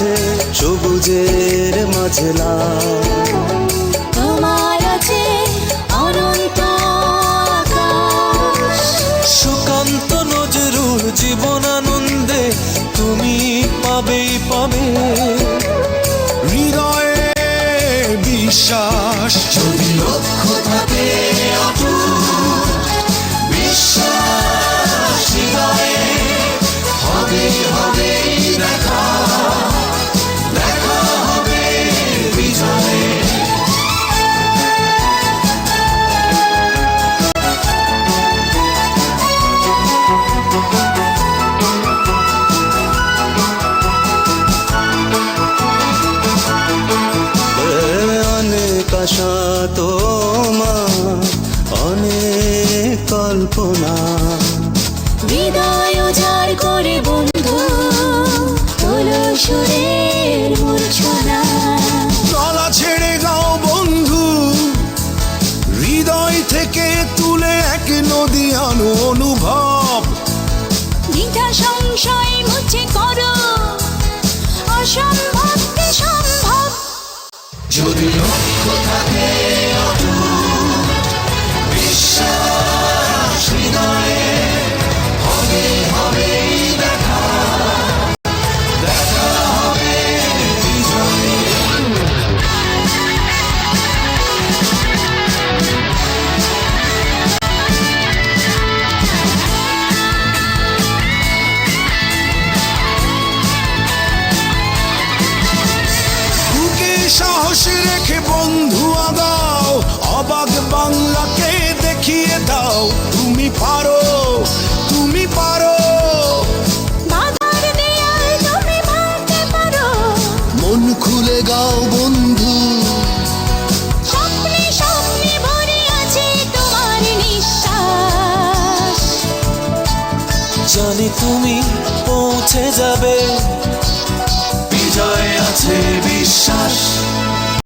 আছে সবুজের মাঝে লাল তোমার আছে অনন্ত সুকান্ত নজরুল জীবন আনন্দে তুমি পাবেই পাবে। আশা তোমার অনেক কল্পনা। হৃদয় উজাড় করে বন্ধু তোলো সুরের মূর্ছনা। গলা ছেড়ে গাও বন্ধু হৃদয় থেকে তুলে এক নদী আনো অনুভব। দ্বিধা সংশয় মুছে করো অসম্ভবকে সম্ভব? যদি লক্ষ্য সাহস রেখে বন্ধু আগাও অবাক বাংলাকে দেখিয়ে দাও। তুমি পারো তুমি পারো। মন খুলে গাও বন্ধু। স্বপ্নে স্বপ্নে ভরে আছে তোমার নিঃশ্বাস। জানি তুমি পৌঁছে যাবে। বিজয় আছে বিশ্বাস।